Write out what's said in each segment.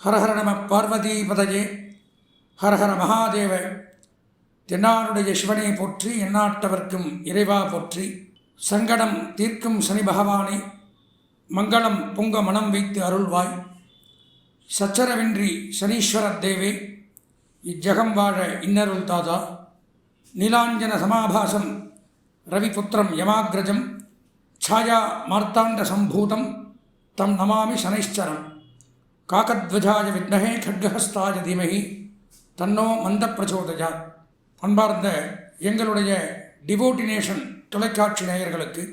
ஹரஹர நம பார்வதி பதஜே ஹரஹர மகாதேவ தென்னாருடைய சிவனை போற்றி எந்நாட்டவர்க்கும் இறைவா போற்றி சங்கடம் தீர்க்கும் சனி பகவானை மங்களம் பொங்க மனம் வைத்து அருள்வாய் சச்சரவின்றி சனீஸ்வரத் தேவே இஜ்ஜகம் வாழ இன்னருள் தாதா நீலாஞ்சன சமாபாசம் ரவிபுத்திரம் யமாகிரஜம் ಛಾಯಾ ಮಾರ್ತಾಂಡ ಸಂಭೂತಂ ತಂ ನಮಾಮಿ ಶನೈಶ್ಚರಂ காக்கத்வஜாய வித்னகே கட்கஹஸ்தாய தீமகி தன்னோ மந்த பிரச்சோதயா அன்பார்ந்த எங்களுடைய டிவோட்டினேஷன் தொலைக்காட்சி நேயர்களுக்கு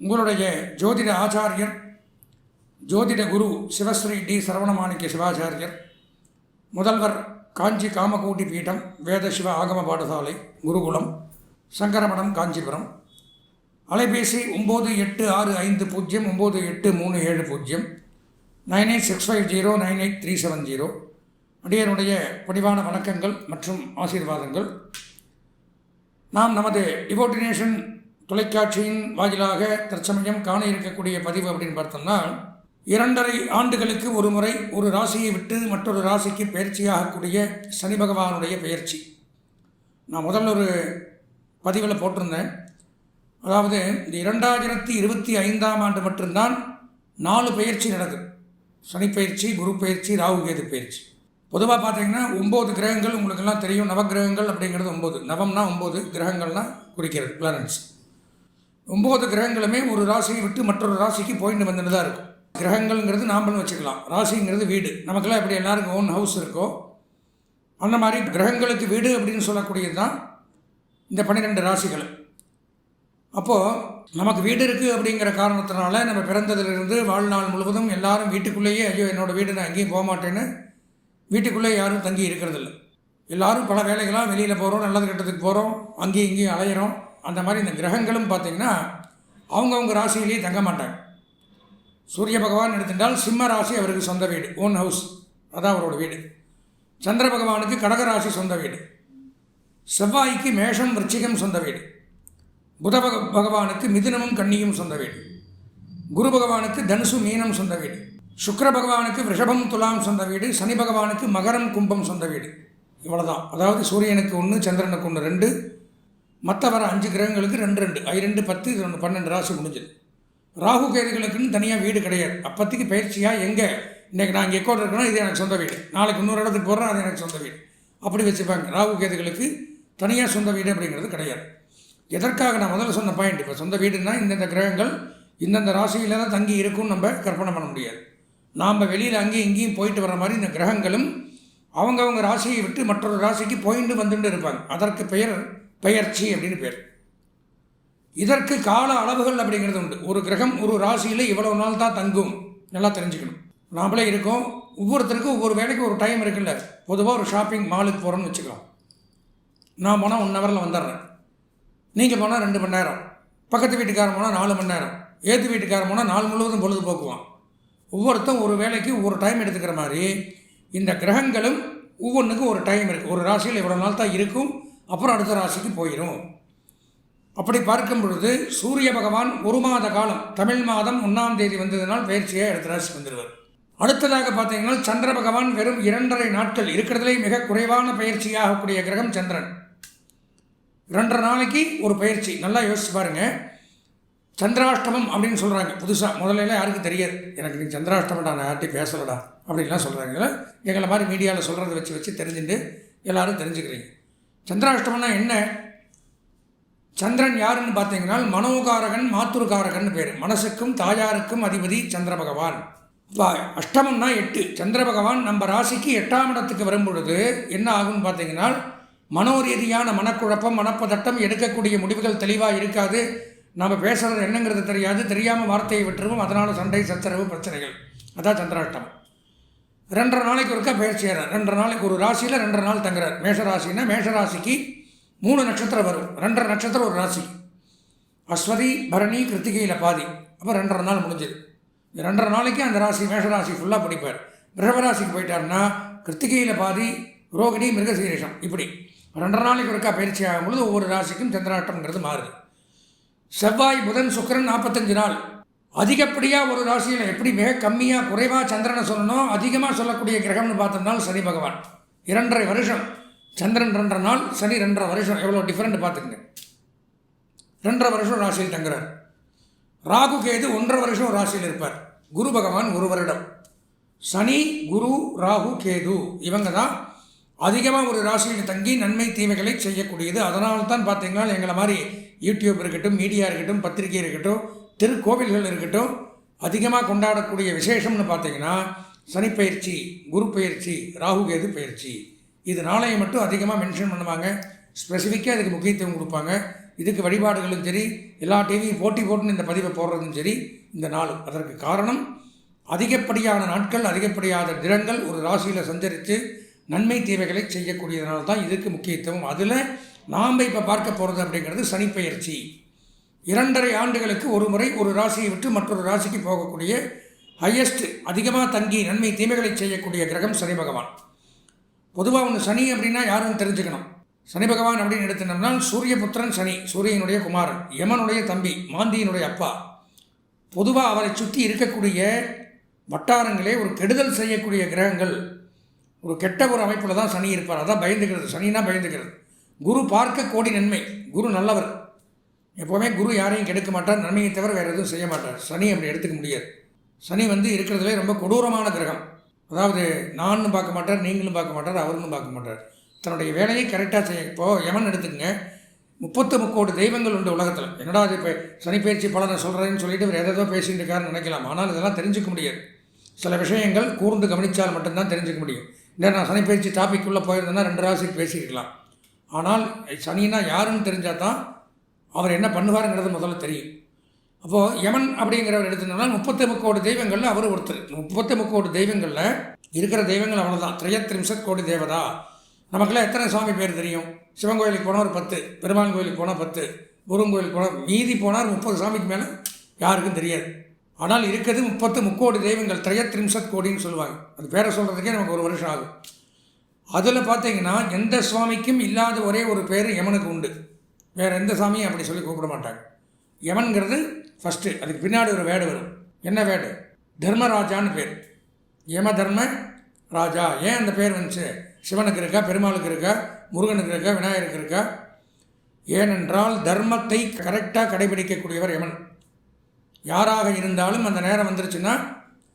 உங்களுடைய ஜோதிட ஆச்சாரியர் ஜோதிட குரு சிவஸ்ரீ டி சரவணமாணிக்க சிவாச்சாரியர் முதல்வர் காஞ்சி காமகோட்டி பீடம் வேத சிவ ஆகம பாடசாலை குருகுலம் சங்கரமடம் காஞ்சிபுரம். அலைபேசி ஒம்பது எட்டு ஆறு ஐந்து பூஜ்ஜியம் ஒம்பது எட்டு மூணு ஏழு பூஜ்ஜியம். Nine eight six five zero nine eight three seven zero. அடியனுடைய பணிவான வணக்கங்கள் மற்றும் ஆசீர்வாதங்கள். நாம் நமது டிவோட்டினேஷன் தொலைக்காட்சியின் வாயிலாக தற்சமயம் காண இருக்கக்கூடிய பதிவு அப்படின்னு பார்த்தோம்னா இரண்டரை ஆண்டுகளுக்கு ஒரு முறை ஒரு ராசியை விட்டு மற்றொரு ராசிக்கு பயிற்சியாகக்கூடிய சனி பகவானுடைய பயிற்சி. நான் முதல்ல ஒரு பதிவில் போட்டிருந்தேன். அதாவது இந்த இரண்டாயிரத்தி இருபத்தி ஐந்தாம் ஆண்டு மட்டும்தான் நாலு பயிற்சி நடக்குது. சனி பயிற்சி குரு பயிற்சி ராகு கேது பயிற்சி பொதுவாக பார்த்தீங்கன்னா ஒம்பது கிரகங்கள் உங்களுக்கெல்லாம் தெரியும். நவகிரகங்கள் அப்படிங்கிறது ஒம்பது நவம்னா ஒம்பது கிரகங்கள்லாம் குறிக்கிறது பிளானட்ஸ் ஒம்பது கிரகங்களுமே ஒரு ராசியை விட்டு மற்றொரு ராசிக்கு போயிட்டு வந்துட்டு தான் இருக்கும். கிரகங்கள்ங்கிறது நாம்பளும் வச்சுக்கலாம். ராசிங்கிறது வீடு. நமக்கெல்லாம் எப்படி எல்லாருக்கும் ஓன் ஹவுஸ் இருக்கோ அந்த மாதிரி கிரகங்களுக்கு வீடு அப்படின்னு சொல்லக்கூடியது தான் இந்த பன்னிரெண்டு ராசிகள். அப்போது நமக்கு வீடு இருக்குது அப்படிங்கிற காரணத்தினால நம்ம பிறந்ததிலிருந்து வாழ்நாள் முழுவதும் எல்லாரும் வீட்டுக்குள்ளேயே ஐயோ என்னோடய வீடு நான் எங்கேயும் போக மாட்டேன்னு வீட்டுக்குள்ளே யாரும் தங்கி இருக்கிறதில்ல. எல்லாரும் பல வேலைகளாக வெளியில் போகிறோம் நல்லது கெட்டதுக்கு போகிறோம் அங்கேயும் இங்கேயும் அலையிறோம். அந்த மாதிரி இந்த கிரகங்களும் பார்த்திங்கன்னா அவங்கவுங்க ராசியிலேயே தங்க மாட்டாங்க. சூரிய பகவான் எடுத்துட்டால் சிம்ம ராசி அவருக்கு சொந்த வீடு ஓன் ஹவுஸ் அதான் அவரோட வீடு. சந்திர பகவானுக்கு கடகராசி சொந்த வீடு. செவ்வாய்க்கு மேஷம் விருச்சிகம் சொந்த வீடு. புத பக பகவானுக்கு மிதுனமும் கன்னியும் சொந்த வீடு. குரு பகவானுக்கு தனுசு மீனம் சொந்த வீடு. சுக்கர பகவானுக்கு ரிஷபம் துலாம் சொந்த வீடு. சனி பகவானுக்கு மகரம் கும்பம் சொந்த வீடு. இவ்வளோதான் அதாவது சூரியனுக்கு ஒன்று சந்திரனுக்கு ஒன்று ரெண்டு. மற்ற வர அஞ்சு கிரகங்களுக்கு ரெண்டு ரெண்டு. ஐ ரெண்டு பத்து ரெண்டு பன்னெண்டு ராசி முடிஞ்சுது. ராகு கேதுகளுக்குன்னு தனியாக வீடு கிடையாது. அப்போதைக்கு பயிற்சியாக எங்கே? இன்றைக்கி நான் இங்கே எக்கோட இருக்கணும் இது எனக்கு சொந்த வீடு. நாளைக்கு இன்னொரு இடத்துக்கு போகிறேன் அது எனக்கு சொந்த வீடு. அப்படி வச்சுப்பாங்க. ராகு கேதுகளுக்கு தனியாக சொந்த வீடு அப்படிங்கிறது கிடையாது. எதற்காக நான் முதல்ல சொன்ன பாயிண்ட் இப்போ சொந்த வீடுனா இந்தந்த கிரகங்கள் இந்தந்த ராசியில் தான் தங்கி இருக்கும்னு நம்ம கற்பனை பண்ண முடியாது. நாம் வெளியில் அங்கேயும் இங்கேயும் போயிட்டு வர மாதிரி இந்த கிரகங்களும் அவங்கவுங்க ராசியை விட்டு மற்றொரு ராசிக்கு போயிட்டு வந்துட்டு இருப்பாங்க. அதற்கு பெயர் பெயர்ச்சி அப்படின்னு பேர். இதற்கு கால அளவுகள் அப்படிங்கிறது உண்டு. ஒரு கிரகம் ஒரு ராசியில் இவ்வளவு நாள் தான் தங்கும். நல்லா தெரிஞ்சுக்கணும். நாமளே இருக்கோம். ஒவ்வொருத்தருக்கும் ஒவ்வொரு வேலைக்கு ஒரு டைம் இருக்குல்ல. பொதுவாக ஒரு ஷாப்பிங் மாலுக்கு போகிறோன்னு வச்சுக்கலாம். நான் போனால் ஒன் ஹவரில் வந்துடுறேன். நீங்கள் போனால் ரெண்டு மணி நேரம். பக்கத்து வீட்டுக்காரன் போனால் நாலு மணி நேரம். ஏற்று வீட்டுக்காரன் போனால் நாள் முழுவதும் பொழுதுபோக்குவான். ஒவ்வொருத்தரும் ஒரு வேலைக்கு ஒரு டைம் எடுத்துக்கிற மாதிரி இந்த கிரகங்களும் ஒவ்வொன்றுக்கும் ஒரு டைம் இருக்குது ஒரு ராசியில் இவ்வளோ நாள் தான் இருக்கும். அப்புறம் அடுத்த ராசிக்கு போயிடும் அப்படி பார்க்கும் பொழுது சூரிய பகவான் ஒரு மாத காலம் தமிழ் மாதம் ஒன்றாம் தேதி வந்ததுனால் பயிற்சியாக அடுத்த ராசி வந்துடுவார் அடுத்ததாக பார்த்தீங்கன்னா சந்திர பகவான் வெறும் இரண்டரை நாட்கள் இருக்கிறதுலே மிக குறைவான பயிற்சியாகக்கூடிய கிரகம் சந்திரன். ரெண்டரை நாளைக்கு ஒரு பயிற்சி. நல்லா யோசிச்சு பாருங்கள் சந்திராஷ்டமம் அப்படின்னு சொல்கிறாங்க புதுசாக முதல்ல யாருக்கும் தெரியாது. எனக்கு நீ சந்திராஷ்டமம்டா நான் யார்ட்டையும் பேசலடா அப்படின்லாம் சொல்கிறாங்க எங்களை மாதிரி மீடியாவில் சொல்கிறத வச்சு வச்சு தெரிஞ்சுட்டு எல்லோரும் தெரிஞ்சுக்கிறீங்க. சந்திராஷ்டமம்னா என்ன? சந்திரன் யாருன்னு பார்த்தீங்கன்னா மனோகாரகன் மாத்துருகாரகன் பேர். மனசுக்கும் தாயாருக்கும் அதிபதி சந்திர பகவான் அஷ்டமம்னா எட்டு. சந்திர பகவான் நம்ம ராசிக்கு எட்டாம் இடத்துக்கு வரும் பொழுது என்ன ஆகும்னு பார்த்தீங்கன்னா மனோரீதியான மனக்குழப்பம் மனப்பதட்டம் எடுக்கக்கூடிய முடிவுகள் தெளிவாக இருக்காது. நம்ம பேசுகிறது என்னங்கிறது தெரியாது. தெரியாமல் வார்த்தையை விட்டுருவோம். அதனால் சண்டை சச்சரவு பிரச்சனைகள். அதான் சந்திராட்டம் ரெண்டரை நாளைக்கு ஒருக்கா பேசுகிறார் ரெண்டரை நாளைக்கு ஒரு ராசியில் ரெண்டரை நாள் தங்குறார். மேஷராசின்னா மேஷராசிக்கு மூணு நட்சத்திரம் வரும். ரெண்டரை நட்சத்திரம் ஒரு ராசி. அஸ்வதி பரணி கிருத்திகையில் பாதி. அப்போ ரெண்டரை நாள் முடிஞ்சது. ரெண்டரை நாளைக்கு அந்த ராசி மேஷராசி ஃபுல்லாக படிப்பார். ரிஷபராசிக்கு போயிட்டாருன்னா கிருத்திகையில் பாதி ரோகிணி மிருகசீரேஷம். இப்படி. ரெண்டரை நாளைக்கு ஒருக்கா பயிற்சி ஆகும் பொழுது ஒவ்வொரு ராசிக்கும் சந்திராட்டம்ங்கிறது மாறுது. செவ்வாய் புதன் சுக்கரன் நாற்பத்தஞ்சு நாள். அதிகப்படியாக ஒரு ராசியில் எப்படி மிக கம்மியாக குறைவாக சந்திரனை சொல்லணும் அதிகமாக சொல்லக்கூடிய கிரகம்னு பார்த்தோம்னா சனி பகவான். இரண்டரை வருஷம். சந்திரன் ரெண்டரை நாள் சனி ரெண்டரை வருஷம். எவ்வளோ டிஃப்ரெண்ட் பார்த்துக்குங்க. ரெண்டரை வருஷம் ராசியில் தங்குறார். ராகு கேது ஒன்றரை வருஷம் ராசியில் இருப்பார். குரு பகவான் ஒரு வருடம். சனி குரு ராகு கேது இவங்க தான் அதிகமாக ஒரு ராசியில் தங்கி நன்மை தீமைகளை செய்யக்கூடியது. அதனால தான் பார்த்தீங்கன்னா எங்களை மாதிரி யூடியூப் இருக்கட்டும் மீடியா இருக்கட்டும் பத்திரிகை இருக்கட்டும் திருக்கோவில்கள் இருக்கட்டும் அதிகமாக கொண்டாடக்கூடிய விசேஷம்னு பார்த்தீங்கன்னா சனிப்பயிற்சி குரு பயிற்சி ராகுகேது பயிற்சி. இது நாளையை மட்டும் அதிகமாக மென்ஷன் பண்ணுவாங்க. ஸ்பெசிஃபிக்காக அதுக்கு முக்கியத்துவம் கொடுப்பாங்க. இதுக்கு வழிபாடுகளும் சரி எல்லா டிவியும் போட்டி போட்டுன்னு இந்த பதிவை போடுறதும் சரி இந்த நாள். அதற்கு காரணம் அதிகப்படியான நாட்கள் அதிகப்படியான தினங்கள் ஒரு ராசியில் சஞ்சரித்து நன்மை தீமைகளை செய்யக்கூடியதுனால தான் இதுக்கு முக்கியத்துவம். அதில் நாம் இப்போ பார்க்க போகிறது அப்படிங்கிறது சனிப்பெயர்ச்சி. இரண்டரை ஆண்டுகளுக்கு ஒரு முறை ஒரு ராசியை விட்டு மற்றொரு ராசிக்கு போகக்கூடிய ஹையஸ்ட் அதிகமாக தங்கி நன்மை தீமைகளை செய்யக்கூடிய கிரகம் சனி பகவான். பொதுவாக ஒன்று சனி அப்படின்னா யாரும் தெரிஞ்சுக்கணும். சனி பகவான் அப்படின்னு எடுத்துனோம்னா சூரியபுத்திரன் சனி சூரியனுடைய குமாரன் யமனுடைய தம்பி மாந்தியினுடைய அப்பா. பொதுவாக அவரை சுற்றி இருக்கக்கூடிய வட்டாரங்களே ஒரு கெடுதல் செய்யக்கூடிய கிரகங்கள். ஒரு கெட்ட ஒரு அமைப்பில் தான் சனி இருப்பார். அதான் பயந்துக்கிறது சனினா பயந்துக்கிறது குரு பார்க்க கோடி நன்மை. குரு நல்லவர். எப்போவுமே குரு யாரையும் கெடுக்க மாட்டார். நன்மையை தவிர வேறு எதுவும் செய்ய மாட்டார். சனி அப்படி எடுத்துக்க முடியாது. சனி வந்து இருக்கிறதுலே ரொம்ப கொடூரமான கிரகம். அதாவது நானும் பார்க்க மாட்டார் நீங்களும் பார்க்க மாட்டார் அவருன்னு பார்க்க மாட்டார். தன்னுடைய வேலையை கரெக்டாக செய்ய இப்போது யமன் எடுத்துக்கங்க. முப்பத்து முக்கோடி தெய்வங்கள் உண்டு உலகத்தில். என்னடா அது இப்போ சனிப்பயிற்சி பலனை சொல்கிறேன்னு சொல்லிட்டு இவர் எதோ பேசிகிட்டு இருக்காருன்னு நினைக்கலாம். ஆனால் இதெல்லாம் தெரிஞ்சுக்க முடியாது. சில விஷயங்கள் கூர்ந்து கவனித்தால் மட்டும்தான் தெரிஞ்சுக்க முடியும். இன்னும் நான் சனிப்பயிற்சி டாபிக் உள்ளே போயிருந்தேன்னா ரெண்டு ராசிக்கு பேசியிருக்கலாம். ஆனால் சனினா யாருன்னு தெரிஞ்சால் தான் அவர் என்ன பண்ணுவாருங்கிறது முதல்ல தெரியும். அப்போது யமன் அப்படிங்கிறவர் எடுத்துனோம்னா முப்பத்தி முக்கோடி தெய்வங்களில் அவர் ஒருத்தர். முப்பத்தி முக்கோடி தெய்வங்களில் இருக்கிற தெய்வங்கள் அவ்வளோதான் திரையத்ரிம்சத் கோடி தேவதா? நமக்கெல்லாம் எத்தனை சுவாமி பேர் தெரியும்? சிவன் கோயிலுக்கு போனால் ஒரு பத்து பெருமாள் கோயிலுக்கு போனால் பத்து முருகன் கோயிலுக்கு போனால் மீதி போனால் முப்பது சாமிக்கு மேலே யாருக்கும் தெரியாது. ஆனால் இருக்கிறது முப்பத்து முக்கோடி தெய்வங்கள் திரையத்ரிம்சத் கோடின்னு சொல்லுவாங்க. அது பேரை சொல்கிறதுக்கே நமக்கு ஒரு வருஷம் ஆகும் அதில் பார்த்தீங்கன்னா எந்த சுவாமிக்கும் இல்லாத ஒரே ஒரு பேர் யமனுக்கு உண்டு. வேறு எந்த சாமியும் அப்படி சொல்லி கூப்பிட மாட்டாங்க. யமன்கிறது ஃபஸ்ட்டு அதுக்கு பின்னாடி ஒரு வேடு வரும். என்ன வேடு? தர்மராஜான்னு பேர். யம தர்ம ராஜா. ஏன் அந்த பேர் வந்துச்சு? சிவனுக்கு இருக்கா பெருமாளுக்கு இருக்கா முருகனுக்கு இருக்கா விநாயகருக்கு இருக்கா? ஏனென்றால் தர்மத்தை கரெக்டாக கடைபிடிக்கக்கூடியவர் யமன். யாராக இருந்தாலும் அந்த நேரம் வந்துருச்சுன்னா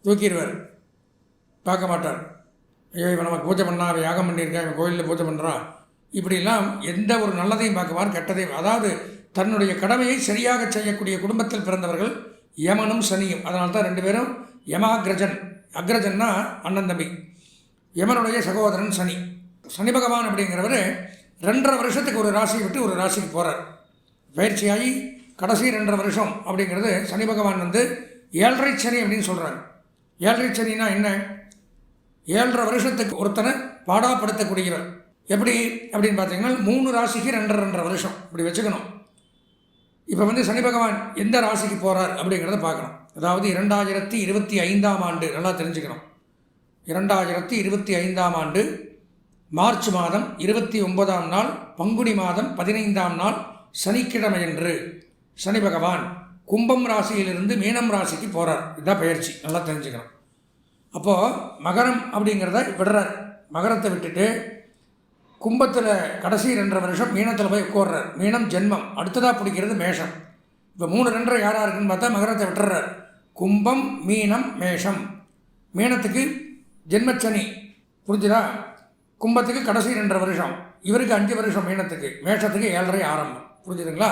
தூக்கிடுவார். பார்க்க மாட்டார். ஐயோ இவன் நமக்கு பூஜை பண்ணா அவன் யாகம் பண்ணியிருக்கான் இவன் கோயிலில் பூஜை பண்ணுறான் இப்படிலாம் எந்த ஒரு நல்லதையும் பார்க்குவார் கெட்டதையும் அதாவது தன்னுடைய கடமையை சரியாக செய்யக்கூடிய குடும்பத்தில் பிறந்தவர்கள் யமனும் சனியும். அதனால தான் ரெண்டு பேரும் யமாகிரஜன். அக்ரஜன்னா அண்ணன் தம்பி. யமனுடைய சகோதரன் சனி. சனி பகவான் அப்படிங்கிறவர் ரெண்டரை வருஷத்துக்கு ஒரு ராசியை விட்டு ஒரு ராசிக்கு போகிறார் பயிற்சியாகி கடைசி ரெண்டரை வருஷம் அப்படிங்கிறது சனி பகவான் வந்து ஏழரை சனி அப்படின்னு சொல்கிறாங்க ஏழரை சனினா என்ன? ஏழரை வருஷத்துக்கு ஒருத்தனை பாடாப்படுத்தக்கூடியவர். எப்படி? அப்படின்னு பார்த்தீங்கன்னா மூணு ராசிக்கு ரெண்டரை ரெண்டரை வருஷம். இப்படி வச்சுக்கணும். இப்போ வந்து சனி பகவான் எந்த ராசிக்கு போகிறார் அப்படிங்கிறத பார்க்கணும். அதாவது இரண்டாயிரத்தி இருபத்தி ஐந்தாம் ஆண்டு நல்லா தெரிஞ்சுக்கணும். இரண்டாயிரத்தி இருபத்தி ஐந்தாம் ஆண்டு மார்ச் மாதம் இருபத்தி ஒன்பதாம் நாள் பங்குனி மாதம் பதினைந்தாம் நாள் சனிக்கிழமையன்று சனி பகவான் கும்பம் ராசியிலிருந்து மீனம் ராசிக்கு போகிறார் இதுதான் பயிற்சி. நல்லா தெரிஞ்சுக்கணும். அப்போது மகரம் அப்படிங்கிறத விடுறார். மகரத்தை விட்டுட்டு கும்பத்தில் கடைசி ரெண்டரை வருஷம் மீனத்தில் போய் உட்கார்றார். மீனம் ஜென்மம். அடுத்ததாக பிடிக்கிறது மேஷம். இப்போ மூணு ரெண்டரை யாராக இருக்குன்னு பார்த்தா மகரத்தை விட்டுறார். கும்பம் மீனம் மேஷம். மீனத்துக்கு ஜென்மச்சனி. புரிஞ்சுதா? கும்பத்துக்கு கடைசி ரெண்டரை வருஷம். இவருக்கு அஞ்சு வருஷம் மீனத்துக்கு. மேஷத்துக்கு ஏழரை ஆரம்பம். புரிஞ்சுதுங்களா?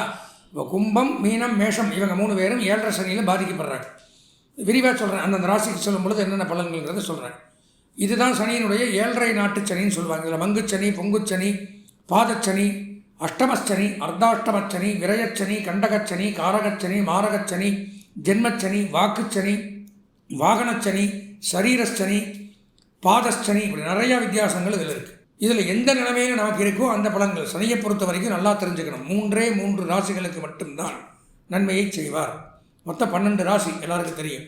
இப்போ கும்பம் மீனம் மேஷம் இவங்க மூணு பேரும் ஏழரை சனியில் பாதிக்கப்படுறாங்க. விரிவாக சொல்கிறேன் அந்தந்த ராசிக்கு சொல்லும் பொழுது என்னென்ன பலன்கள்ங்கிறத சொல்கிறேன் இதுதான் சனியினுடைய ஏழரை நாட்டு சனின்னு சொல்லுவாங்க. இதில் மங்குச்சனி பொங்குச்சனி பாதச்சனி அஷ்டமச்சனி அர்த்தாஷ்டமச்சனி விரயச்சனி கண்டகச்சனி காரகச்சனி மாரகச்சனி ஜென்மச்சனி வாக்குச்சனி வாகனச்சனி சரீரச்சனி பாதச்சனி இப்படி நிறையா வித்தியாசங்கள் இதில் இருக்குது இதில் எந்த நிலைமையில் நமக்கு இருக்கோ அந்த பலன்கள். சனியை பொறுத்த வரைக்கும் நல்லா தெரிஞ்சுக்கணும். மூன்றே மூன்று ராசிகளுக்கு மட்டும்தான் நன்மையை செய்வார். மொத்தம் பன்னெண்டு ராசி எல்லாருக்கும் தெரியும்.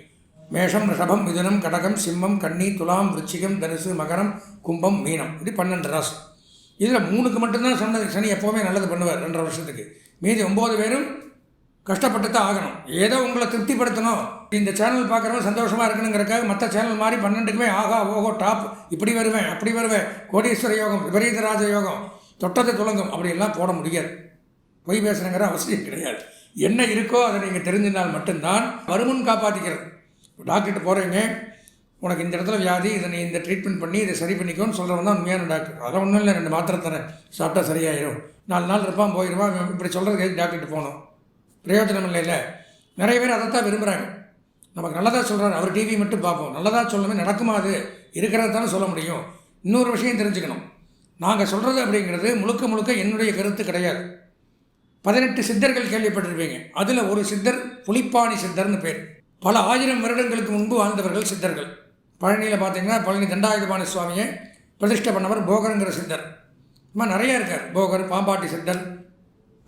மேஷம் ரிஷபம் மிதுனம் கடகம் சிம்மம் கன்னி துலாம் விருச்சிகம் தனுசு மகரம் கும்பம் மீனம். இப்படி பன்னெண்டு ராசி. இதில் மூணுக்கு மட்டும்தான் சொன்னது. சனி எப்போவுமே நல்லது பண்ணுவார் ரெண்டரை வருஷத்துக்கு. மீதி ஒம்பது பேரும் கஷ்டப்பட்டு தான் ஆகணும். ஏதோ உங்களை திருப்திப்படுத்தணும். இந்த சேனல் பார்க்குறவங்க சந்தோஷமாக இருக்கணுங்கிறக்காக மற்ற சேனல் மாதிரி பன்னெண்டுக்குமே ஆகா ஓகோ டாப் இப்படி வருவேன் அப்படி வருவேன். கோடீஸ்வர யோகம் விபரீத ராஜ யோகம் தொட்டது துளங்கும் அப்படியெல்லாம் போட முடியாது. பொய் பேசுகிறங்கிற அவசியம் கிடையாது. என்ன இருக்கோ அதை நீங்கள் தெரிஞ்சினால் மட்டும்தான் வருமுன் காப்பாற்றிக்கிறது டாக்டர்கிட்ட போகிறீங்க உனக்கு இந்த இடத்துல வியாதி இதை நீ இந்த ட்ரீட்மெண்ட் பண்ணி இதை சரி பண்ணிக்கோன்னு சொல்கிறவன் தான் உண்மையான டாக்டர் அதெல்லாம் ஒன்றும் இல்லை ரெண்டு மாத்திரை தரேன். சாப்பிட்டா சரியாயிடும் நாலு நாள் இருப்பான் போயிடுவான் இப்படி சொல்கிறதுக்கு டாக்டர்கிட்ட போகணும்? பிரயோஜனம் இல்லை நிறைய பேர் அதைத்தான் விரும்புகிறாங்க நமக்கு நல்லதாக சொல்கிறாரு அவர் டிவி மட்டும் பார்ப்போம். நல்லதாக சொல்லணுமே நடக்குமா அது? இருக்கிறது தானே சொல்ல முடியும். இன்னொரு விஷயம் தெரிஞ்சுக்கணும். நாங்கள் சொல்கிறது அப்படிங்கிறது முழுக்க முழுக்க என்னுடைய கருத்து கிடையாது. பதினெட்டு சித்தர்கள் கேள்விப்பட்டிருப்பீங்க. அதில் ஒரு சித்தர் புலிப்பாணி சித்தர்னு பேர். பல ஆயிரம் வருடங்களுக்கு முன்பு வாழ்ந்தவர்கள் சித்தர்கள். பழனியில் பார்த்தீங்கன்னா பழனி தண்டாயுதபாணி சுவாமியை பிரதிஷ்டை பண்ணவர் போகருங்கிற சித்தர். இந்த மாதிரி நிறையா இருக்கார். போகர் பாம்பாட்டி சித்தர்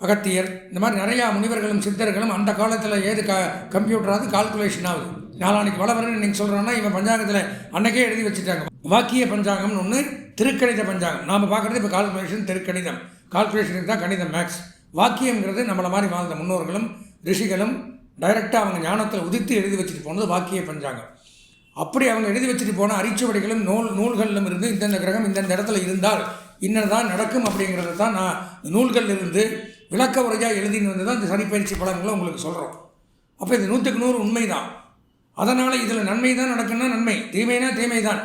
அகத்தியர் இந்த மாதிரி நிறையா முனிவர்களும் சித்தர்களும் அந்த காலத்தில் ஏது க கம்ப்யூட்டராது கால்குலேஷன் ஆகுது நாளானிக்கு வளவரன்னு நீங்கள் சொல்கிறோன்னா இவன் பஞ்சாங்கத்தில் அன்னைக்கே எழுதி வச்சுட்டாங்க. வாக்கிய பஞ்சாங்கம்னு ஒன்று திருக்கணித பஞ்சாங்கம். நாம் பார்க்குறது இப்போ கால்குலேஷன் திருக்கணிதம். கால்குலேஷனுக்கு தான் கணிதம் மேக்ஸ் வாக்கியங்கிறது நம்மளை மாதிரி வாழ்ந்த முன்னோர்களும் ரிஷிகளும் டைரெக்டாக அவங்க ஞானத்தில் உதித்து எழுதி வச்சுட்டு போனது வாக்கிய பஞ்சாங்கம். அப்படி அவங்க எழுதி வச்சுட்டு போன அரிச்சுவடிகளும் நூல் நூல்களிலும் இருந்து இந்தந்த கிரகம் இந்தந்த இடத்துல இருந்தால் இன்னதான் நடக்கும் அப்படிங்கிறத தான் நான் இந்த நூல்களிலிருந்து விளக்க உரையாக எழுதின்னு வந்து தான் இந்த சனிப்பயிற்சி பலன்களை உங்களுக்கு சொல்கிறோம் அப்போ இது நூற்றுக்கு நூறு உண்மை தான் அதனால் இதில் நன்மை தான் நடக்குன்னா நன்மை. தீமைனா தீமை தான்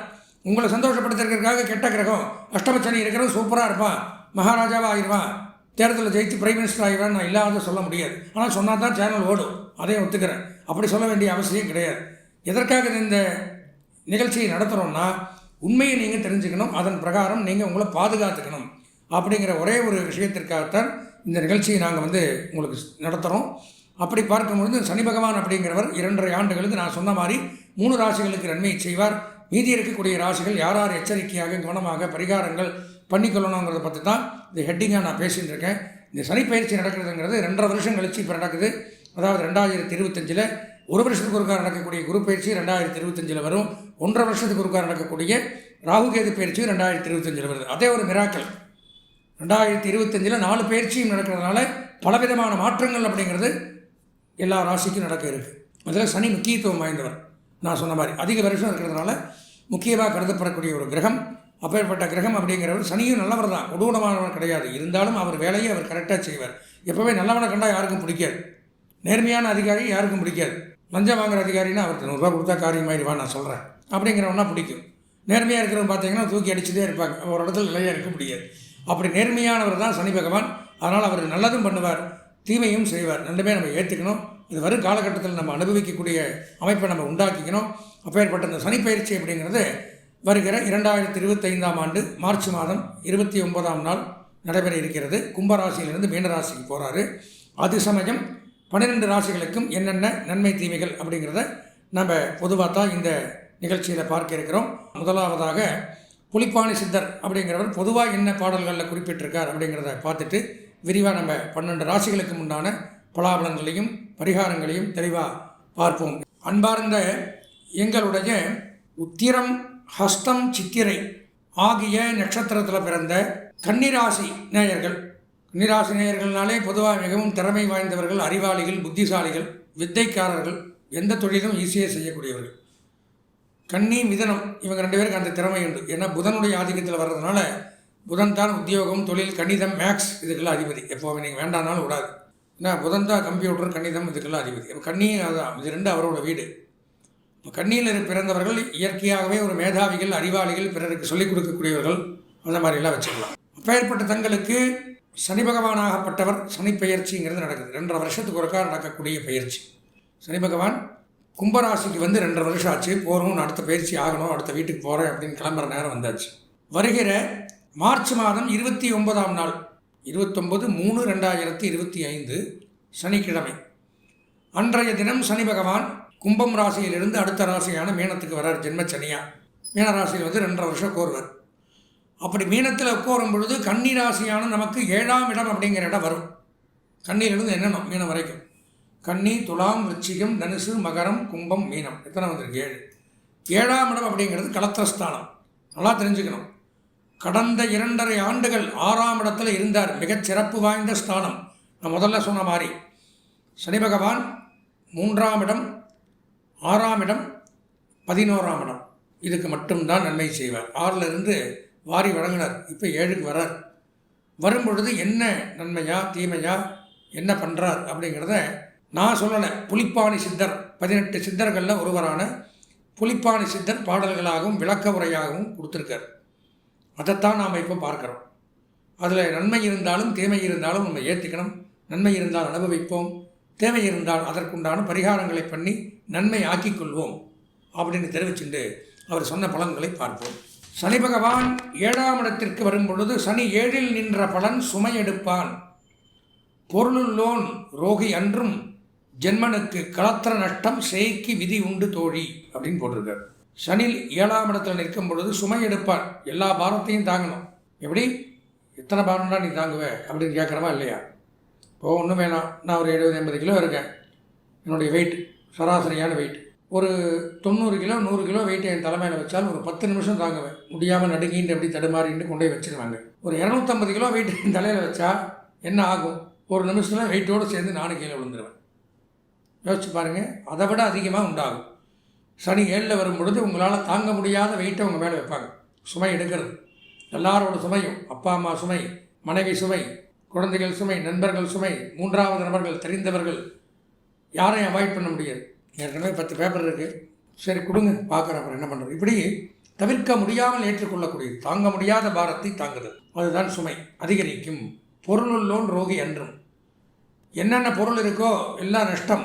உங்களை சந்தோஷப்படுத்துறதுக்காக கெட்ட கிரகம் அஷ்டமச்சனி இருக்கிறவன் சூப்பராக இருப்பான். மகாராஜாவாக ஆயிடுவான். தேர்தலில் ஜெயித்து பிரைம் மினிஸ்டர் ஆகிடுவான் நான் இல்லாத சொல்ல முடியாது. ஆனால் சொன்னால் தான் சேனல் ஓடும். அதையும் ஒத்துக்கிறேன். அப்படி சொல்ல வேண்டிய அவசியம் கிடையாது. எதற்காக இந்த நிகழ்ச்சியை நடத்துகிறோன்னா உண்மையை நீங்கள் தெரிஞ்சுக்கணும் அதன் பிரகாரம் நீங்கள் உங்களை பாதுகாத்துக்கணும். அப்படிங்கிற ஒரே ஒரு விஷயத்திற்காகத்தான் இந்த நிகழ்ச்சியை நாங்கள் வந்து உங்களுக்கு நடத்துகிறோம் அப்படி பார்க்கும்பொழுது சனி பகவான் அப்படிங்கிறவர் இரண்டரை ஆண்டுகளுக்கு நான் சொன்ன மாதிரி மூணு ராசிகளுக்கு நன்மையை செய்வார். மீதி இருக்கக்கூடிய ராசிகள் யார் யார் எச்சரிக்கையாக கவனமாக பரிகாரங்கள் பண்ணிக்கொள்ளணுங்கிறத பற்றி தான் இந்த ஹெட்டிங்காக நான் பேசிகிட்டு இருக்கேன். இந்த சனி பயிற்சி நடக்கிறதுங்கிறது ரெண்டரை வருஷம் கழிச்சு இப்போ நடக்குது. அதாவது ரெண்டாயிரத்தி இருபத்தஞ்சில் ஒரு வருஷத்துக்கு ஒருக்கா நடக்கக்கூடிய குரு பயிற்சி ரெண்டாயிரத்தி இருபத்தஞ்சில் வரும். ஒன்றரை வருஷத்துக்கு ஒருக்கா நடக்கக்கூடிய ராகுகேது பயிற்சி ரெண்டாயிரத்தி இருபத்தஞ்சில் வருது. அதே ஒரு மிராக்கள் ரெண்டாயிரத்தி இருபத்தஞ்சில் நாலு பயிற்சியும் நடக்கிறதுனால பலவிதமான மாற்றங்கள் அப்படிங்கிறது எல்லா ராசிக்கும் நடக்க இருக்குது அதில் சனி முக்கியத்துவம் வாய்ந்தவர். நான் சொன்ன மாதிரி அதிக வருஷம் இருக்கிறதுனால முக்கியமாக கருதப்படக்கூடிய ஒரு கிரகம். அப்பேற்பட்ட கிரகம் அப்படிங்கிறவர் சனியும் நல்லவர் தான். கொடூரமானவர் கிடையாது. இருந்தாலும் அவர் வேலையை அவர் கரெக்டாக செய்வார். எப்போவே நல்லவனை கண்டால் யாருக்கும் பிடிக்காது. நேர்மையான அதிகாரி யாருக்கும் பிடிக்காது. லஞ்சம் வாங்குற அதிகாரின்னா அவருக்கு நூறுரூவா கொடுத்தா காரியமாயிருவா நான் சொல்கிறேன் அப்படிங்கிறவனா பிடிக்கும். நேர்மையாக இருக்கிறவங்க பார்த்தீங்கன்னா தூக்கி அடிச்சுட்டே இருப்பாங்க. ஒரு இடத்துல நிலையாக இருக்க முடியாது. அப்படி நேர்மையானவர் தான் சனி பகவான். அதனால் அவர் நல்லதும் பண்ணுவார் தீமையும் செய்வார். ரெண்டுமே நம்ம ஏற்றுக்கணும் இது வரும் காலகட்டத்தில் நம்ம அனுபவிக்கக்கூடிய அமைப்பை நம்ம உண்டாக்கிக்கணும். அப்பேற்பட்ட இந்த சனிப்பயிற்சி அப்படிங்கிறது வருகிற இரண்டாயிரத்தி இருபத்தைந்தாம் ஆண்டு மார்ச் மாதம் இருபத்தி ஒன்பதாம் நாள் நடைபெற இருக்கிறது. கும்பராசியிலிருந்து மீனராசிக்கு போகிறாரு அது சமயம் பன்னிரெண்டு ராசிகளுக்கும் என்னென்ன நன்மை தீமைகள் அப்படிங்கிறத நம்ம பொதுவாக தான் இந்த நிகழ்ச்சியில் பார்க்க இருக்கிறோம். முதலாவதாக புலிப்பாணி சித்தர் அப்படிங்கிறவர் பொதுவாக என்ன பாடல்களில் குறிப்பிட்டிருக்கார் அப்படிங்கிறத பார்த்துட்டு விரிவாக நம்ம பன்னெண்டு ராசிகளுக்கு உண்டான பலாபலங்களையும் பரிகாரங்களையும் தெளிவாக பார்ப்போம். அன்பார்ந்த எங்களுடைய உத்திரம் ஹஸ்தம் சித்திரை ஆகிய நட்சத்திரத்தில் பிறந்த கன்னிராசி நேயர்கள் நீராசிரியர்கள்னாலே பொதுவாக மிகவும் திறமை வாய்ந்தவர்கள் அறிவாளிகள் புத்திசாலிகள் வித்தைக்காரர்கள் எந்த தொழிலும் ஈஸியாக செய்யக்கூடியவர்கள். கன்னி மிதனம் இவங்க ரெண்டு பேருக்கு அந்த திறமை உண்டு. ஏன்னா புதனுடைய ஆதிக்கத்தில் வர்றதுனால புதன் தான் உத்தியோகம் தொழில் கணிதம் மேக்ஸ் இதுக்கெல்லாம் அதிபதி. எப்போவுமே நீங்கள் வேண்டாம்னாலும் விடாது. ஏன்னா புதன் தான் கம்ப்யூட்டர் கணிதம் இதுக்கெல்லாம் அதிபதி. இப்போ கண்ணியும் அதுதான் இது ரெண்டு அவரோட வீடு. இப்போ கண்ணியில் பிறந்தவர்கள் இயற்கையாகவே ஒரு மேதாவிகள் அறிவாளிகள் பிறருக்கு சொல்லிக் கொடுக்கக்கூடியவர்கள் அந்த மாதிரிலாம் வச்சுக்கலாம். அப்பேற்பட்ட தங்களுக்கு சனி பகவானாகப்பட்டவர் சனி பெயர்ச்சிங்கிறது நடக்குது. ரெண்டரை வருஷத்துக்கு ஒருக்கா நடக்கக்கூடிய பயிற்சி சனி பகவான் கும்பராசிக்கு வந்து ரெண்டரை வருஷம் ஆச்சு. போகணும் அடுத்த பயிற்சி ஆகணும் அடுத்த வீட்டுக்கு போகிறேன் அப்படின்னு கிளம்புற நேரம் வந்தாச்சு. வருகிற மார்ச் மாதம் இருபத்தி ஒன்பதாம் நாள் இருபத்தொம்பது மூணு ரெண்டாயிரத்தி இருபத்தி ஐந்து சனிக்கிழமை. அன்றைய தினம் சனி பகவான் கும்பம் ராசியிலிருந்து அடுத்த ராசியான மீனத்துக்கு வரார் ஜென்ம சனியா மீன ராசியில் வந்து ரெண்டரை வருஷம் கோருவார். அப்படி மீனத்தில் உட்காரும் பொழுது கண்ணீர் ராசியான நமக்கு ஏழாம் இடம் அப்படிங்கிற இடம் வரும். கண்ணியிலிருந்து என்னென்ன மீனம் வரைக்கும்? கன்னி துலாம் விருச்சிகம் தனுசு மகரம் கும்பம் மீனம். எத்தனை வந்திருக்கு? ஏழு. ஏழாம் இடம் அப்படிங்கிறது கலத்திரஸ்தானம். நல்லா தெரிஞ்சுக்கணும். கடந்த இரண்டரை ஆண்டுகள் ஆறாம் இடத்துல இருந்தார். மிகச் சிறப்பு வாய்ந்த ஸ்தானம். நான் முதல்ல சொன்ன மாதிரி சனி பகவான் மூன்றாம் இடம் ஆறாம் இடம் பதினோராம் இடம். இதுக்கு மட்டும்தான் நன்மை செய்வார். ஆறிலிருந்து இருந்து வாரி வழங்கினார். இப்போ ஏழுக்கு வரார் வரும்பொழுது என்ன நன்மையா தீமையா என்ன பண்ணுறார் அப்படிங்கிறத நான் சொல்லலை. புலிப்பாணி சித்தர் பதினெட்டு சித்தர்களில் ஒருவரான புலிப்பாணி சித்தர் பாடல்களாகவும் விளக்க உரையாகவும் கொடுத்துருக்கார். அதைத்தான் நாம் இப்போ பார்க்குறோம். அதில் நன்மை இருந்தாலும் தீமை இருந்தாலும் நம்ம ஏற்றுக்கணும் நன்மை இருந்தால் அனுபவிப்போம். தேவை இருந்தால் அதற்குண்டான பரிகாரங்களை பண்ணி நன்மை ஆக்கிக்கொள்வோம் அப்படின்னு தெரிவிச்சுட்டு அவர் சொன்ன பலன்களை பார்ப்போம். சனி பகவான் ஏழாம் இடத்திற்கு வரும் பொழுது சனி ஏழில் நின்ற பலன் சுமையெடுப்பான். பொருளுள்ளோன் ரோகி அன்றும் ஜென்மனுக்கு களத்திர நஷ்டம் செய்கி விதி உண்டு தோழி அப்படின்னு போட்டிருக்கார். சனி ஏழாம் இடத்துல நிற்கும் பொழுது சுமை எடுப்பார் எல்லா பாரத்தையும் தாங்கணும். எப்படி? எத்தனை பாரம்டா நீ தாங்குவ அப்படின்னு கேட்குறமா இல்லையா? இப்போ ஒன்றும் வேணாம். நான் ஒரு எழுபது எண்பது கிலோ இருக்கேன். என்னுடைய வெயிட் சராசரியான வெயிட் ஒரு தொண்ணூறு கிலோ நூறு கிலோ வெயிட்டை என் தலைமையில் வச்சால் ஒரு பத்து நிமிஷம் தாங்குவேன். முடியாமல் நடுங்கிட்டு எப்படி தடுமாறிட்டு கொண்டு போய் வச்சிருவாங்க. ஒரு இரநூத்தம்பது கிலோ வெயிட் என் தலையில் வச்சா என்ன ஆகும்? ஒரு நிமிஷத்தில் வெயிட்டோடு சேர்ந்து நானும் கீழே விழுந்துருவேன். யோசிச்சு பாருங்கள் அதை விட அதிகமாக உண்டாகும். சனி ஏழில் வரும் பொழுது உங்களால் தாங்க முடியாத வெயிட்டை உங்கள் மேலே வைப்பாங்க. சுமை எடுக்கிறது. எல்லாரோட சுமையும் அப்பா அம்மா சுமை மனைவி சுமை குழந்தைகள் சுமை நண்பர்கள் சுமை மூன்றாவது நபர்கள் தெரிந்தவர்கள் யாரையும் அவாய்ட் பண்ண முடியாது. ஏற்கனவே பத்து பேப்பர் இருக்குது சரி கொடுங்க. பார்க்குறேன் அப்புறம் என்ன பண்ணுறது இப்படி தவிர்க்க முடியாமல் ஏற்றுக்கொள்ளக்கூடியது தாங்க முடியாத பாரத்தை தாங்குது அதுதான் சுமை. அதிகரிக்கும். பொருளுள்ளோன் ரோகி என்றும். என்னென்ன பொருள் இருக்கோ எல்லாம் நஷ்டம்.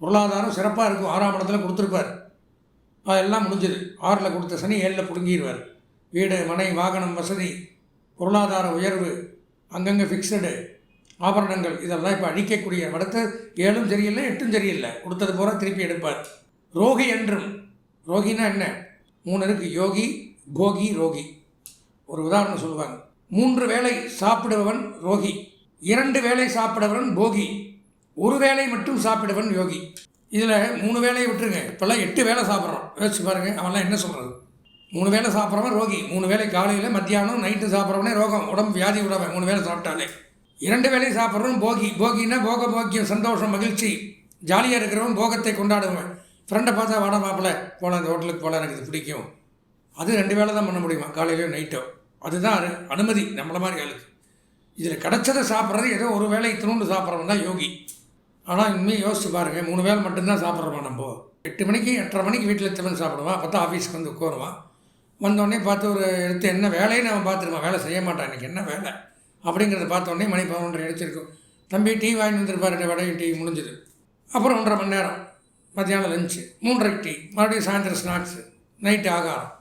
பொருளாதாரம் சிறப்பாக இருக்கும். ஆறாம் இடத்துல கொடுத்துருப்பார். அதெல்லாம் முடிஞ்சது. ஆறில் கொடுத்த சனி ஏழில் பிடுங்கிடுவார் வீடு மனை வாகனம் வசதி பொருளாதார உயர்வு அங்கங்கே ஃபிக்ஸடு ஆபரணங்கள் இதெல்லாம் இப்போ அழிக்கக்கூடிய அடுத்து ஏழும் சரியில்லை எட்டும் சரியில்லை. கொடுத்தது போகிற திருப்பி எடுப்பார். ரோகி என்றும் ரோகினா என்ன? மூணு இருக்கு யோகி போகி ரோகி. ஒரு உதாரணம் சொல்லுவாங்க. மூன்று வேளை சாப்பிடுபவன் ரோகி இரண்டு வேளை சாப்பிடுபவன் போகி ஒரு வேளை மட்டும் சாப்பிடுவன் யோகி. இதில் மூணு வேலையை விட்டுருங்க. இப்போல்லாம் எட்டு வேளை சாப்பிட்றோம். யோசிச்சு பாருங்கள் அவன்லாம் என்ன சொல்கிறது மூணு வேளை சாப்பிட்றவன் ரோகி மூணு வேளை காலையில் மத்தியானம் நைட்டு சாப்பிட்றவனே ரோகம் உடம்பு வியாதி விடாம மூணு வேளை சாப்பிட்டாலே. இரண்டு வேலை சாப்பிட்றவன் போகி. போகின்னா போக போக்கியம் சந்தோஷம் மகிழ்ச்சி. ஜாலியாக இருக்கிறவன் போகத்தை கொண்டாடுவேன். ஃப்ரெண்டை பார்த்தா வாட மாப்பிள்ள போல அந்த ஹோட்டலுக்கு போல எனக்கு இது பிடிக்கும். அது ரெண்டு வேளை தான் பண்ண முடியுமா? காலையிலையோ நைட்டோ அதுதான் அனு- அனுமதி நம்மள மாதிரி ஆளுக்கு. இதில் கிடச்சதை சாப்பிட்றது ஏதோ ஒரு வேளை இத்தினோண்டு சாப்பிட்றவன் தான் யோகி. ஆனால் இனிமேல் யோசிச்சு பாருங்கள் மூணு வேலை மட்டும்தான் சாப்பிட்றோம் நம்ம? எட்டு மணிக்கு எட்டரை மணிக்கு வீட்டில் திரும்ப சாப்பிடுவான்? பார்த்தா ஆஃபீஸ்க்கு வந்து உட்காருவான். வந்தோடனே பார்த்து ஒரு எடுத்து என்ன வேலையை நம்ம பார்த்துருவான். வேலை செய்ய மாட்டான். இன்றைக்கி என்ன வேலை? அப்படிங்கிறத பார்த்தோன்னே மணி பதினொன்றரை எடுத்திருக்கும் தம்பி டீ வாங்கி வந்திருப்பாரு வடையும் டீ முடிஞ்சுது. அப்புறம் ஒன்றரை மணி நேரம் மத்தியானம் லஞ்சு மூன்றரை டீ மறுபடியும் சாயந்தரம் ஸ்நாக்ஸு நைட்டு ஆகாரம்.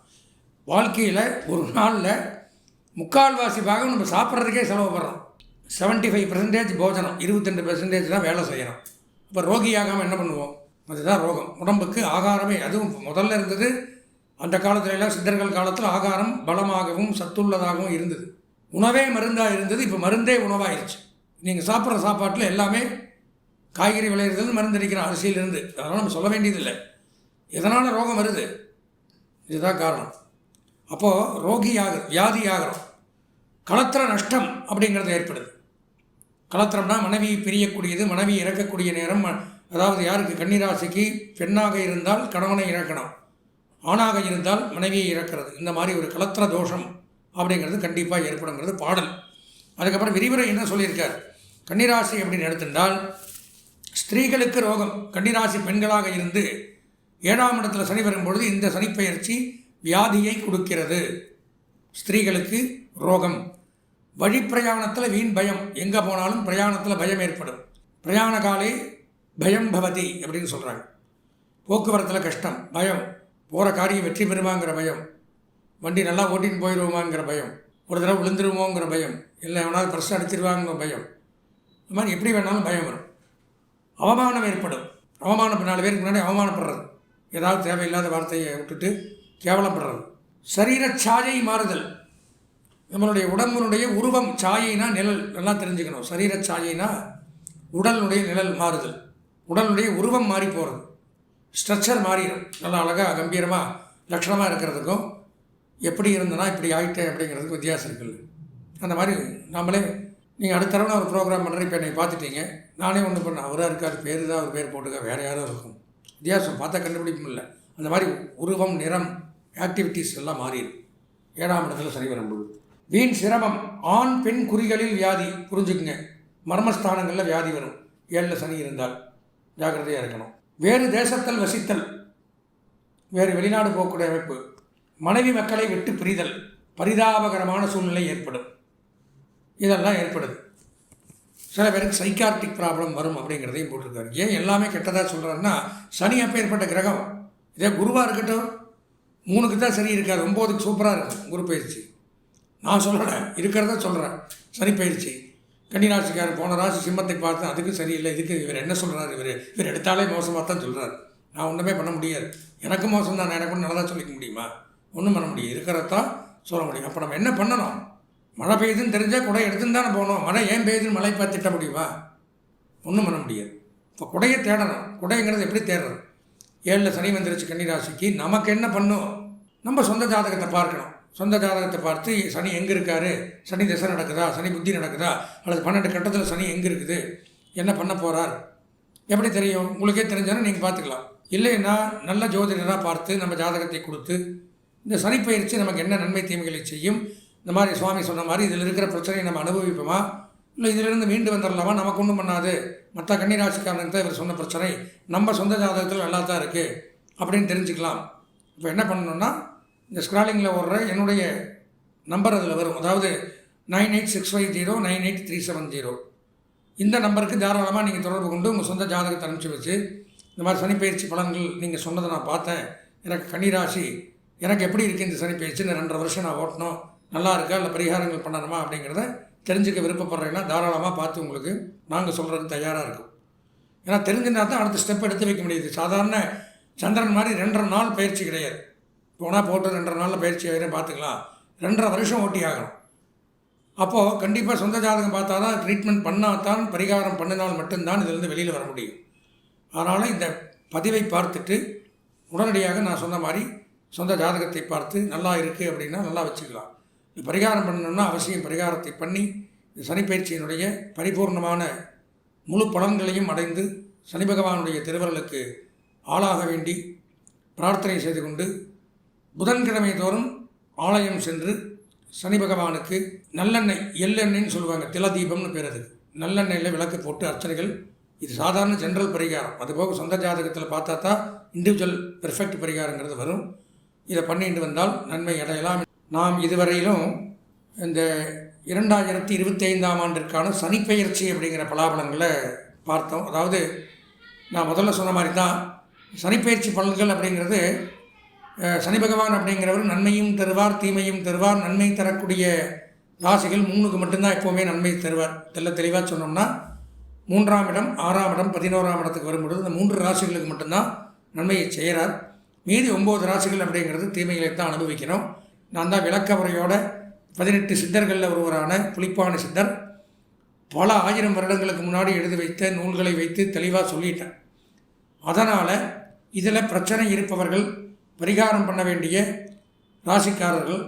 வாழ்க்கையில் ஒரு நாளில் முக்கால்வாசி பாகம் நம்ம சாப்பிட்றதுக்கே செலவு பண்ணுறோம் செவன்ட்டி ஃபைவ் பர்சன்டேஜ் போஜனம் இருபத்தெண்டு பர்சன்டேஜ் தான் வேலை செய்கிறோம் இப்போ ரோகியாகாமல் என்ன பண்ணுவோம்? அதுதான் ரோகம். உடம்புக்கு ஆகாரமே அதுவும் முதல்ல இருந்தது. அந்த காலத்துல எல்லாம் சித்தர்கள் காலத்தில் ஆகாரம் பலமாகவும் சத்துள்ளதாகவும் இருந்தது. உணவே மருந்தாக இருந்தது இப்போ மருந்தே உணவாயிருச்சு. நீங்கள் சாப்பிட்ற சாப்பாட்டில் எல்லாமே காய்கறி விளையிறது மருந்து அடிக்கிற அரிசியிலிருந்து. அதனால் நம்ம சொல்ல வேண்டியதில்லை. எதனால் ரோகம் வருது? இதுதான் காரணம். அப்போது ரோகி ரோகியாக வியாதி ஆகிறோம். களத்திர நஷ்டம் அப்படிங்கிறது ஏற்படுது. களத்திரம்னா மனைவி பிரியக்கூடியது மனைவி இறக்கக்கூடிய நேரம் அதாவது யாருக்கு? கன்னிராசிக்கு பெண்ணாக இருந்தால் கணவனை இறக்கணும். ஆணாக இருந்தால் மனைவியை இறக்கிறது. இந்த மாதிரி ஒரு களத்திர தோஷம் அப்படிங்கிறது கண்டிப்பாக ஏற்படுங்கிறது பாடல். அதுக்கப்புறம் விரிவுரை என்ன சொல்லியிருக்கார்? கன்னிராசி அப்படின்னு எடுத்திருந்தால் ஸ்திரீகளுக்கு ரோகம் கன்னிராசி பெண்களாக இருந்து ஏழாம் இடத்துல சனி வரும்பொழுது இந்த சனிப்பெயர்ச்சி வியாதியை கொடுக்கிறது. ஸ்திரீகளுக்கு ரோகம். வழி பிரயாணத்தில் வீண் பயம். எங்கே போனாலும் பிரயாணத்தில் பயம் ஏற்படும். பிரயாண காலே பயம் பவதி அப்படின்னு சொல்கிறாங்க போக்குவரத்தில் கஷ்டம் பயம். போகிற காரியம் வெற்றி பெறுமாங்கிற பயம். வண்டி நல்லா ஓட்டின்னு போயிடுவோமாங்கிற பயம். ஒரு தடவை விழுந்துருவோங்கிற பயம். இல்லை எவனாவது பிரச்சனை அடிச்சிருவாங்கிற பயம். இந்த மாதிரி எப்படி வேணாலும் பயம் வரும். அவமானம் ஏற்படும். அவமானம் நாலு பேருக்கு முன்னாடி அவமானப்படுறது. ஏதாவது தேவையில்லாத வார்த்தையை விட்டுட்டு கேவலப்படுறது. சரீர சாயை மாறுதல். நம்மளுடைய உடம்பினுடைய உருவம் சாயைனா நிழல். நல்லா தெரிஞ்சுக்கணும். சரீர சாயைனா உடலுடைய நிழல் மாறுதல். உடலுடைய உருவம் மாறி போகிறது ஸ்ட்ரக்சர் மாறிடும். நல்லா அழகாக கம்பீரமாக லட்சணமாக இருக்கிறதுக்கும் எப்படி இருந்தனா இப்படி ஆகிட்டேன் அப்படிங்கிறதுக்கு வித்தியாசம் இருக்குது. அந்த மாதிரி நாமளே நீங்கள் அடுத்த தடவை ஒரு ப்ரோக்ராம் பண்ணுறேன் இப்போ என்னை பார்த்துட்டீங்க. நானே ஒன்று பண்ணேன். அவராக இருக்காது பேர் தான் அவர் பேர் போட்டுக்க வேறு யாரும் இருக்கும். வித்தியாசம் பார்த்தா கண்டுபிடிப்பும் இல்லை அந்த மாதிரி உருவம் நிறம் ஆக்டிவிட்டீஸ் எல்லாம் மாறிடும். ஏழாம் இடத்துல சனி வரும்போது வீண் சிரமம் ஆண் பெண் குறிகளில் வியாதி புரிஞ்சுக்குங்க. மர்மஸ்தானங்களில் வியாதி வரும். ஏழில் சனி இருந்தால் ஜாக்கிரதையாக இருக்கணும். வேறு தேசத்தில் வசித்தல். வேறு வெளிநாடு போகக்கூடிய அமைப்பு. மனைவி மக்களை விட்டு பிரிதல் பரிதாபகரமான சூழ்நிலை ஏற்படும். இதெல்லாம் ஏற்படுது. சில பேருக்கு சைக்கார்டிக் ப்ராப்ளம் வரும் அப்படிங்கிறதையும் போட்டிருக்காரு. ஏன் எல்லாமே கெட்டதாக சொல்கிறாருன்னா சனி அப்போ ஏற்பட்ட கிரகம். இதே குருவாக இருக்கட்டும் மூணுக்கு தான் சரி இருக்காது. ஒம்போதுக்கு சூப்பராக இருக்கும். குரு பயிற்சி. நான் சொல்கிறேன் இருக்கிறத சொல்கிறேன் சனி பயிற்சி. கன்னிராசிக்காரர் போன ராசி சிம்மத்தை பார்த்து அதுக்கு சரியில்லை. இதுக்கு இவர் என்ன சொல்கிறாரு இவர் இவர் எடுத்தாலே மோசமாக தான் சொல்கிறார் நான் ஒன்றுமே பண்ண முடியாது. எனக்கும் மோசம் தான் எனக்கு நல்லதாக சொல்லிக்க முடியுமா? ஒன்றும் பண்ண முடியும் இருக்கிறதான் சொல்ல முடியும். அப்போ நம்ம என்ன பண்ணணும்? மழை பெய்யுதுன்னு தெரிஞ்சால் குடை எடுத்துன்னு தானே போகணும். மழை ஏன் பெய்யுதுன்னு மழை பார்த்து திட்ட முடியுமா? ஒன்றும் பண்ண முடியாது. இப்போ குடையை தேடணும். குடைங்கிறது எப்படி தேடுறது? ஏழில் சனி வந்துருச்சு கன்னிராசிக்கு. நமக்கு என்ன பண்ணும்? நம்ம சொந்த ஜாதகத்தை பார்க்கணும். சொந்த ஜாதகத்தை பார்த்து சனி எங்கே இருக்காரு? சனி திசை நடக்குதா? சனி புத்தி நடக்குதா? அல்லது பன்னெண்டு கட்டத்தில் சனி எங்கே இருக்குது? என்ன பண்ண போகிறார் எப்படி தெரியும்? உங்களுக்கே தெரிஞ்சாலும் நீங்கள் பார்த்துக்கலாம். இல்லைன்னா நல்ல ஜோதிடராக பார்த்து நம்ம ஜாதகத்தை கொடுத்து இந்த சனிப்பயிற்சி நமக்கு என்ன நன்மை தீமைகளை செய்யும்? இந்த மாதிரி சுவாமி சொன்ன மாதிரி இதில் இருக்கிற பிரச்சனையை நம்ம அனுபவிப்போமா? இல்லை இதிலிருந்து மீண்டு வந்துடலாமா நமக்கு ஒன்றும் பண்ணாது. மற்ற கன்னிராசிக்காரனுக்கு தான் இவர் சொன்ன பிரச்சனை. நம்ம சொந்த ஜாதகத்தில் நல்லா தான் இருக்குது அப்படின்னு தெரிஞ்சுக்கலாம். இப்போ என்ன பண்ணணும்னா இந்த ஸ்க்ராலிங்கில் ஓடுற என்னுடைய நம்பர் அதில் வரும். அதாவது nine eight six five zero nine eight three seven zero இந்த நம்பருக்கு தாராளமாக நீங்கள் தொடர்பு கொண்டு உங்கள் சொந்த ஜாதகத்தை அனுப்பிச்சி வச்சு இந்த மாதிரி சனிப்பயிற்சி பலன்கள் நீங்கள் சொன்னதை நான் பார்த்தேன். எனக்கு கன்னிராசி எனக்கு எப்படி இருக்குது இந்த சனிப்பயிற்சி இந்த ரெண்டரை வருஷம் நான் ஓட்டணும். நல்லா இருக்கா? இல்லை பரிகாரங்கள் பண்ணணுமா? அப்படிங்கிறத தெரிஞ்சுக்க விருப்பப்படுறீங்கன்னா தாராளமாக பார்த்து உங்களுக்கு நாங்கள் சொல்கிறது தயாராக இருக்கும். ஏன்னா தெரிஞ்சுனா தான் அடுத்த ஸ்டெப் எடுத்து வைக்க முடியுது. சாதாரண சந்திரன் மாதிரி ரெண்டரை நாள் பயிற்சி கிடையாது. போனால் போட்டு ரெண்டரை நாளில் பயிற்சி ஆகிடும் பார்த்துக்கலாம். ரெண்டரை வருஷம் ஓட்டி ஆகணும். அப்போது கண்டிப்பாக சொந்த ஜாதகம் பார்த்தா தான் ட்ரீட்மெண்ட் பண்ணால் தான் பரிகாரம் பண்ணினால் மட்டும்தான் இதிலிருந்து வெளியில் வர முடியும். அதனால் இந்த பதிவை பார்த்துட்டு உடனடியாக நான் சொன்ன மாதிரி சொந்த ஜாதகத்தை பார்த்து நல்லா இருக்குது அப்படின்னா நல்லா வச்சுக்கலாம். பரிகாரம் பண்ணணும்னா அவசியம் பரிகாரத்தை பண்ணி சனிப்பயிற்சியினுடைய பரிபூர்ணமான முழு பலன்களையும் அடைந்து சனி பகவானுடைய திருவருளுக்கு ஆளாக வேண்டி பிரார்த்தனை செய்து கொண்டு புதன்கிழமை தோறும் ஆலயம் சென்று சனி பகவானுக்கு நல்லெண்ணெய் எள்ளெண்ணெய்ன்னு சொல்லுவாங்க. தில தீபம்னு பேர் அதுக்கு. நல்லெண்ணெயில் விளக்கு போட்டு அர்ச்சனைகள். இது சாதாரண ஜென்ரல் பரிகாரம். அதுபோக சொந்த ஜாதகத்தில் பார்த்தா தான் இண்டிவிஜுவல் பெர்ஃபெக்ட் பரிகாரங்கிறது வரும். இதை பண்ணிட்டு வந்தால் நன்மை அடையலாம். நாம் இதுவரையிலும் இந்த இரண்டாயிரத்தி இருபத்தி ஐந்தாம் ஆண்டிற்கான சனிப்பெயர்ச்சி அப்படிங்கிற பலாபலங்களை பார்த்தோம். அதாவது நான் முதல்ல சொன்ன மாதிரி தான் சனிப்பெயர்ச்சி பலன்கள் அப்படிங்கிறது சனி பகவான் அப்படிங்கிறவர் நன்மையும் தருவார் தீமையும் தருவார் நன்மை தரக்கூடிய ராசிகள் மூணுக்கு மட்டும்தான் எப்போவுமே நன்மை தருவார். தெல்ல தெளிவாக சொன்னோம்னா மூன்றாம் இடம் ஆறாம் இடம் பதினோராம் இடத்துக்கு வரும்பொழுது இந்த மூன்று ராசிகளுக்கு மட்டும்தான் நன்மையை செய்கிறார். மீதி ஒம்பது ராசிகள் அப்படிங்கிறது தீமைகளை தான் அனுபவிக்கணும். நான் தான் விளக்கவரையோட பதினெட்டு சித்தர்களில் ஒருவரான புலிப்பாணி சித்தர். பல ஆயிரம் வருடங்களுக்கு முன்னாடி எழுதி வைத்த நூல்களை வைத்து தெளிவாக சொல்லிட்டேன் அதனால் இதில் பிரச்சனை இருப்பவர்கள் பரிகாரம் பண்ண வேண்டிய ராசிக்காரர்கள்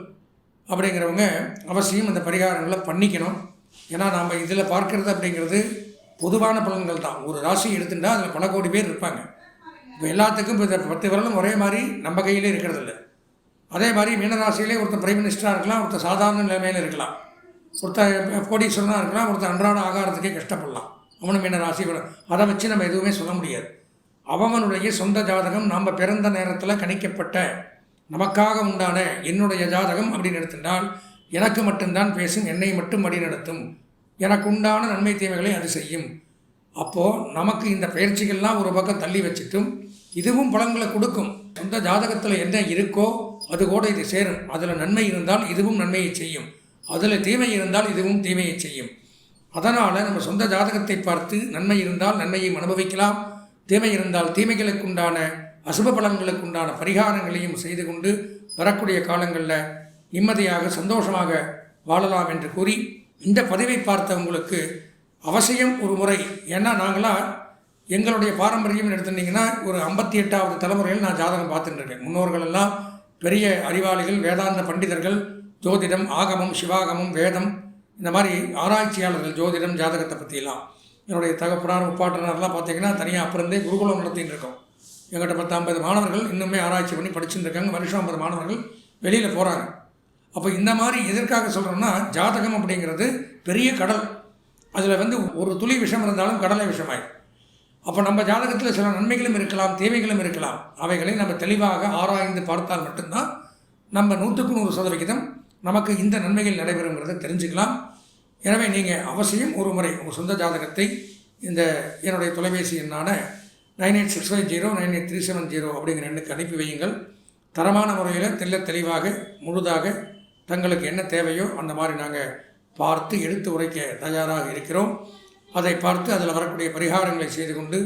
அப்படிங்கிறவங்க அவசியம் இந்த பரிகாரங்களை பண்ணிக்கணும். ஏன்னா நாம் இதில் பார்க்கறது அப்படிங்கிறது பொதுவான பலன்கள் தான். ஒரு ராசி எடுத்துட்டால் அதில் பல கோடி பேர் இருப்பாங்க. இப்போ எல்லாத்துக்கும் இப்போ பத்து விரலும் ஒரே மாதிரி நம்ம கையிலே இருக்கிறதில்ல. அதே மாதிரி மீனராசியிலே ஒருத்தர் பிரைம் மினிஸ்டராக இருக்கலாம் ஒருத்தர் சாதாரண நிலைமையில் இருக்கலாம். ஒருத்தர் கோடீஸ்வரனாக இருக்கலாம் ஒருத்தர் அன்றாட ஆகாரத்துக்கே கஷ்டப்படலாம். அவனும் மீனராசி அதை வச்சு நம்ம எதுவுமே சொல்ல முடியாது. அவனுடைய சொந்த ஜாதகம் நாம் பிறந்த நேரத்தில் கணிக்கப்பட்ட நமக்காக உண்டான என்னுடைய ஜாதகம் அப்படின்னு எடுத்துட்டால் எனக்கு மட்டும்தான் பேசும் என்னை மட்டும் வழி நடத்தும். எனக்கு உண்டான நன்மை தீமைகளை அது செய்யும். அப்போது நமக்கு இந்த பயிற்சிகள்லாம் ஒரு பக்கம் தள்ளி வச்சுட்டும் இதுவும் பலன்களை கொடுக்கும். சொந்த ஜாதகத்தில் என்ன இருக்கோ அது கூட இது சேரும். அதில் நன்மை இருந்தால் இதுவும் நன்மையை செய்யும். அதில் தீமை இருந்தால் இதுவும் தீமையை செய்யும். அதனால் நம்ம சொந்த ஜாதகத்தை பார்த்து நன்மை இருந்தால் நன்மையை அனுபவிக்கலாம். தீமை இருந்தால் தீமைகளுக்குண்டான அசுப பலன்களுக்குண்டான பரிகாரங்களையும் செய்து கொண்டு வரக்கூடிய காலங்களில் நிம்மதியாக சந்தோஷமாக வாழலாம் என்று கூறி இந்த பதிவை பார்த்த உங்களுக்கு அவசியம் ஒரு முறை. ஏன்னா நாங்களாம் எங்களுடைய பாரம்பரியம்னு எடுத்துட்டிங்கன்னா ஒரு ஐம்பத்தி எட்டாவது தலைமுறையில் நான் ஜாதகம் பார்த்துட்டு இருக்கேன் முன்னோர்கள் எல்லாம் பெரிய அறிவாளிகள் வேதாந்த பண்டிதர்கள் ஜோதிடம் ஆகமம் சிவாகமம் வேதம் இந்த மாதிரி ஆராய்ச்சியாளர்கள் ஜோதிடம் ஜாதகத்தை பற்றியெல்லாம் என்னுடைய தகப்பனார் முப்பாட்டனார்லாம் பார்த்தீங்கன்னா தனியாக அப்புறந்தே குருகுலம் நடத்தின்னு இருக்கோம் எங்கிட்ட பத்து ஐம்பது மாணவர்கள் இன்னுமே ஆராய்ச்சி பண்ணி படிச்சுட்டு இருக்காங்க வருஷம் ஐம்பது மாணவர்கள் வெளியில் போகிறாங்க அப்போ இந்த மாதிரி எதற்காக சொல்கிறோம்னா ஜாதகம் அப்படிங்கிறது பெரிய கடல். அதில் வந்து ஒரு துளி விஷம் இருந்தாலும் கடலை விஷமாயிடும் அப்போ நம்ம ஜாதகத்தில் சில நன்மைகளும் இருக்கலாம் தேவைகளும் இருக்கலாம். அவைகளை நம்ம தெளிவாக ஆராய்ந்து பார்த்தால் மட்டும்தான் நம்ம நூற்றுக்கு நூறு சதவிகிதம் நமக்கு இந்த நன்மைகள் நடைபெறுங்கிறத தெரிஞ்சுக்கலாம். எனவே நீங்கள் அவசியம் ஒரு முறை உங்கள் சொந்த ஜாதகத்தை இந்த என்னுடைய தொலைபேசி எண்ணான nine eight six five zero nine eight three seven zero அப்படிங்கிற எண்ணுக்கு அனுப்பி வையுங்கள். தரமான முறையில் தெல்ல தெளிவாக முழுதாக தங்களுக்கு என்ன தேவையோ அந்த மாதிரி நாங்கள் பார்த்து எடுத்து உரைக்க தயாராக இருக்கிறோம். அதை பார்த்து அதில் வரக்கூடிய பரிகாரங்களை செய்து கொண்டு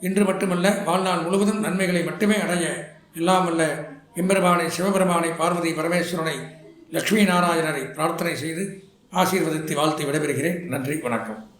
இன்று மட்டுமல்ல வாழ்நாள் முழுவதும் நன்மைகளை மட்டுமே அடைய எல்லாம் வல்ல எம்பெருமானை சிவபெருமானை பார்வதி பரமேஸ்வரனை லக்ஷ்மி நாராயணரை பிரார்த்தனை செய்து ஆசீர்வதித்து வாழ்த்து விடைபெறுகிறேன். நன்றி வணக்கம்.